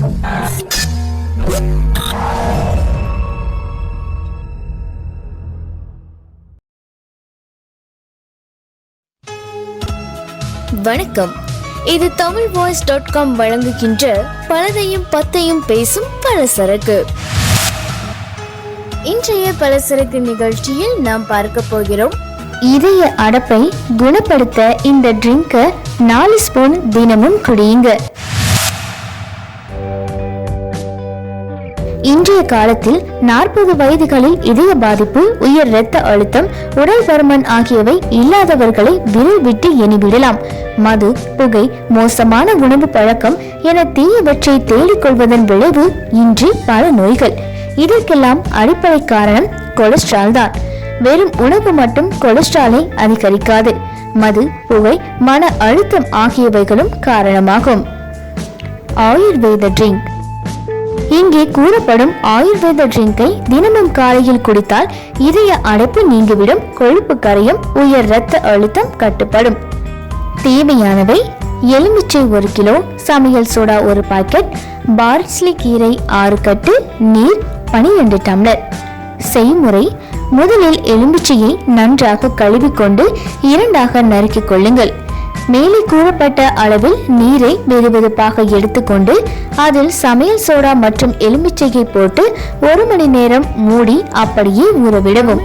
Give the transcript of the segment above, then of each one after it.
வணக்கம். இது Tamil voice dot com வழங்குகின்ற பலதையும் பத்தையும் பேசும் பலசரக்கு. இன்றைய பலசரக்கு நிகழ்ச்சியில் நாம் பார்க்க போகிறோம். இதய அடப்பை குணப்படுத்த இந்த ட்ரிங்கை நாலு ஸ்பூன் தினமும் குடியுங்க. இன்றைய காலத்தில் நாற்பது வயதுகளில் இதய பாதிப்பு உயர் இரத்த அழுத்தம் உடல் பருமன் ஆகியவை இல்லாதவர்களை விரல் விட்டு எண்ணிவிடலாம். மது புகை மோசமான உணவு பழக்கம் என தீயவற்றை தேடிக்கொள்வதன் விளைவு இன்று பல நோய்கள். இதற்கெல்லாம் அடிப்படை காரணம் கொலஸ்ட்ரால் தான். வெறும் உணவு மட்டும் கொலஸ்ட்ராலை அதிகரிக்காது. மது புகை மன அழுத்தம் ஆகியவைகளும் காரணமாகும். ஆயுர்வேத ட்ரிங்க் இங்கே கூறப்படும் ஆயுர்வேத ட்ரிங்கை தினமும் காலையில் குடித்தால் இதய அடைப்பு நீங்கிவிடும் கொழுப்பு கரையும் உயர் இரத்த அழுத்தம் கட்டுப்படும். தேவையானவை எலுமிச்சை ஒரு கிலோ சமையல் சோடா ஒரு பாக்கெட் பார்ஸ்லி கீரை ஆறு கட்டு நீர் பனிரெண்டு டம்ளர். செய்முறை முதலில் எலுமிச்சையை நன்றாக கழுவிக்கொண்டு இரண்டாக நறுக்கிக் கொள்ளுங்கள். மேலே கூறப்பட்ட அளவில் நீரை வெதுவெதுப்பாக எடுத்துக்கொண்டு அதில் சமையல் சோடா மற்றும் எலுமிச்சையை போட்டு ஒரு மணி நேரம் மூடி அப்படியே ஊறவிடவும்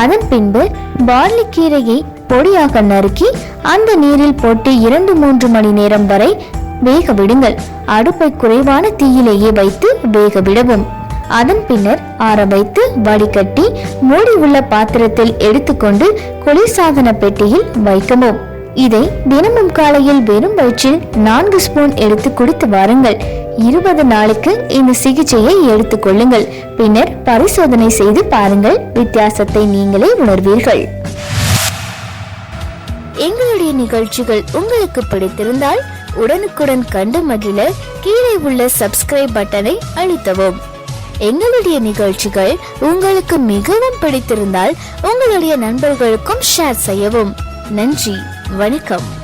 அதன் பின்பு பார்லி கீரையை பொடியாக நறுக்கி அந்த நீரில் போட்டு இரண்டு மூன்று மணி நேரம் வரை வேக விடுங்கள். அடுப்பை குறைவான தீயிலேயே வைத்து வேக விடவும். அதன் பின்னர் ஆற வைத்து வடிகட்டி மூடி உள்ள பாத்திரத்தில் எடுத்துக்கொண்டு குளிர்சாதன பெட்டியில் வைக்கவும். இதை தினமும் காலையில் வெறும் வயிற்றில் நான்கு ஸ்பூன் எடுத்து குடித்து வாருங்கள். இருபது நாளுக்கு இந்த சிகிச்சையை எடுத்துக்கொள்ளுங்கள் பின்னர் பரிசோதனை செய்து பாருங்கள். வித்தியாசத்தை நீங்களே உணர்வீர்கள். எங்களுடைய நிகழ்ச்சிகள் உங்களுக்கு பிடித்திருந்தால் உடனுக்குடன் கண்டு மகிழ கீழே உள்ள சப்ஸ்கிரைப் பட்டனை அழுத்தவும். எங்களுடைய நிகழ்ச்சிகள் உங்களுக்கு மிகவும் பிடித்திருந்தால் உங்களுடைய நண்பர்களுக்கும் ஷேர் செய்யவும். நன்றி. வணக்கம்.